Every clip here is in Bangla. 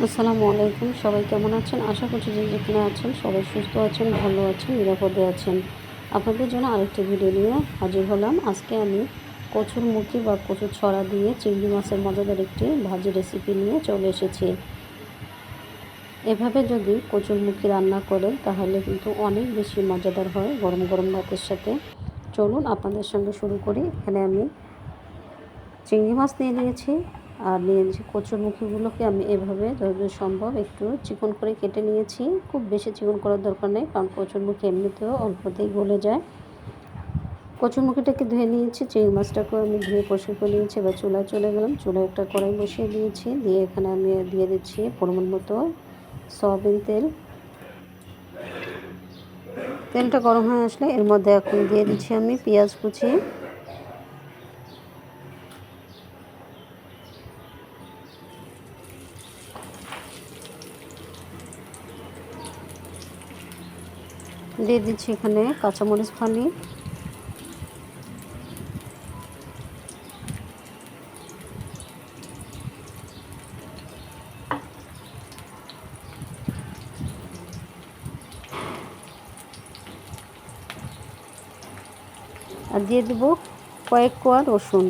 আসসালামু আলাইকুম। সবাই কেমন আছেন? আশা করছি যে যেখানে আছেন সবাই সুস্থ আছেন, ভালো আছেন, নিরাপদে আছেন। আপনাদের জন্য আরেকটি ভিডিও নিয়ে হাজির হলাম। আজকে আমি কচুর মুখি বা কচুর ছড়া দিয়ে চিংড়ি মাছের মজাদার একটি ভাজি রেসিপি নিয়ে চলে এসেছি। এভাবে যদি কচুর মুখি রান্না করেন, তাহলে কিন্তু অনেক বেশি মজাদার হয় গরম গরম ভাতের সাথে। চলুন আপনাদের সঙ্গে শুরু করি। এখানে আমি চিংড়ি মাছ নিয়ে নিয়েছি। আর নিয়েছি কচুরমুখিগুলোকে আমি এভাবে যতদূর সম্ভব একটু চিকন করে কেটে নিয়েছি। খুব বেশি চিকন করার দরকার নেই, কারণ কচুরমুখী এমনিতেও অল্পতেই গলে যায়। কচুরমুখিটাকে ধুয়ে নিয়েছি, চিংড়ি মাছটাকেও আমি ধুয়ে পরিষ্কার করে নিয়েছি, এবার চুলায় চলে গেলাম। চুলায় একটা কড়াই বসিয়ে দিয়েছি, দিয়ে এখানে আমি দিয়ে দিচ্ছি পরিমাণ মতো সয়াবিন তেল। তেলটা গরম হয়ে আসলে এর মধ্যে এখন দিয়ে দিচ্ছি আমি পেঁয়াজ কুচি। দিয়ে দিচ্ছি এখানে কাঁচামরিচ ফালি। আর দিয়ে দেবো কয়েক কোয়া রসুন।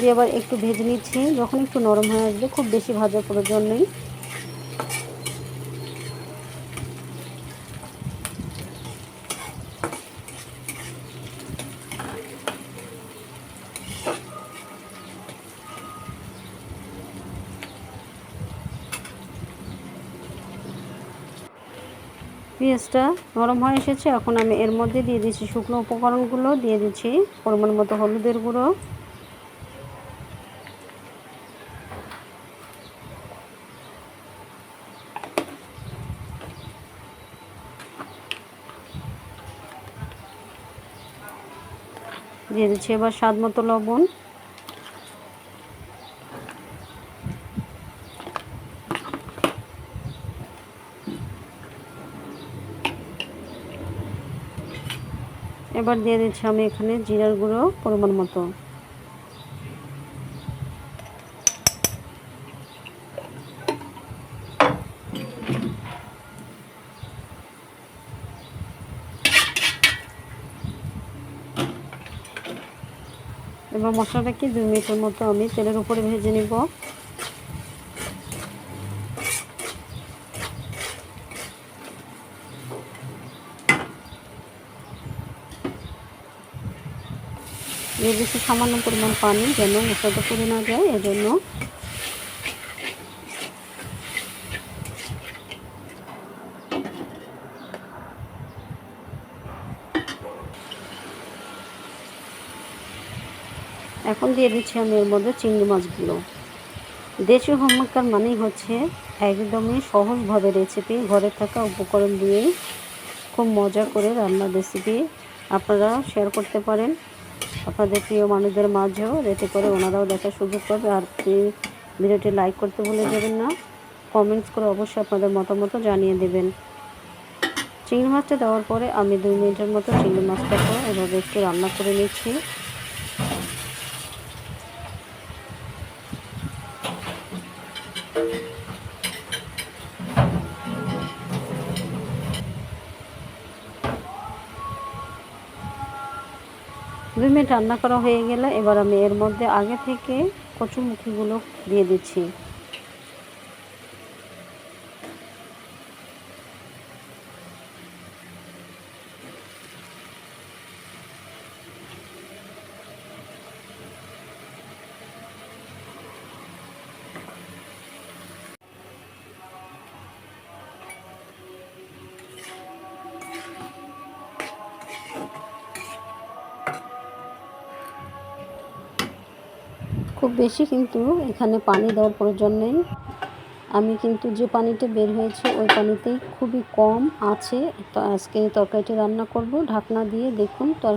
দিয়ে আবার একটু ভেজে নিচ্ছি, যখন একটু নরম হয়ে আসবে, খুব বেশি ভাজার প্রয়োজন নেই। পেঁয়াজটা নরম হয়ে এসেছে। এখন আমি এর মধ্যে দিয়ে দিচ্ছি শুকনো উপকরণগুলো। দিয়ে দিচ্ছি পরিমাণ মতো হলুদের গুঁড়ো। দিয়ে দিচ্ছি এবার স্বাদ মতো লবণ। এবার দিয়ে দিচ্ছি আমি এখানে জিরার গুঁড়ো পরিমাণ মতো। এবার মশলাটাকে দুই মিনিটের মতো আমি তেলের উপরে ভেজে নিব। দিয়ে দিচ্ছি সামান্য পরিমাণ পানি যেন মশলাটা পুড়ে না যায়, এজন্য এখন দিয়ে দিচ্ছি আমি এর মধ্যে চিংড়ি মাছগুলো। দেশি হোমমেকার মানেই হচ্ছে একদমই সহজভাবে রেসিপি, ঘরে থাকা উপকরণ দিয়েই খুব মজা করে রান্নার রেসিপি। আপনারা শেয়ার করতে পারেন। আপনাদের প্রিয় মানুষদের মাঝেও এতে করে ওনারাও দেখার সুযোগ পাবে। আর ভিডিওটি লাইক করতে ভুলে যাবেন না। কমেন্টস করে অবশ্যই আপনাদের মতামত জানিয়ে দেবেন। চিংড়ি মাছটা দেওয়ার পরে আমি দুই মিনিটের মতো চিংড়ি মাছটাকে এভাবে একটু রান্না করে নিচ্ছি। দুই মিনিট রান্না করা হয়ে গেলে এবার আমি এর মধ্যে আগে থেকে কচুমুখিগুলো দিয়ে দিচ্ছি। খুব বেশি কিন্তু এখানে পানি দেওয়ার প্রয়োজন নেই। আমি কিন্তু যে পানিটা বের হয়েছে, ওই পানিতেই খুবই কম আছে। তো আজকে তরকারিটি রান্না করব। ঢাকনা দিয়ে দেখুন, তর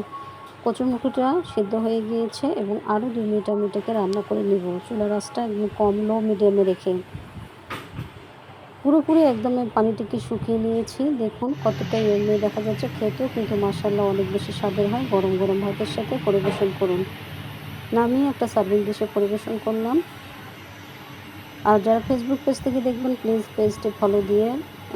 কচুরমুখিটা সিদ্ধ হয়ে গিয়েছে এবং আরও দুই মিনিট আমি এটাকে রান্না করে নিব। চুলা রাসটা একদম কম লো মিডিয়ামে রেখে। পুরোপুরি একদম পানিটিকে শুকিয়ে নিয়েছি। দেখুন কতটা এমনি দেখা যাচ্ছে, খেতেও কিন্তু মাসাল্লাহ অনেক বেশি স্বাদের হয়। গরম গরম ভাতের সাথে পরিবেশন করুন। নামিয়ে একটা সার্ভিং ডিশে পরিবেশন করলাম। আর যারা ফেসবুক পেজ থেকে দেখবেন প্লিজ পেজটি ফলো দিয়ে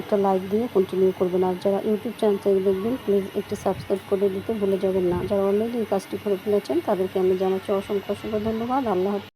একটা লাইক দিয়ে কন্টিনিউ করবেন। আর যারা ইউটিউব চ্যানেল থেকে দেখবেন প্লিজ একটি সাবস্ক্রাইব করে দিতে ভুলে যাবেন না। যারা অলরেডি এই কাজটি করে ফেলেছেন, তাদেরকে আমি জানাচ্ছি অসংখ্য অসংখ্য ধন্যবাদ। আল্লাহ।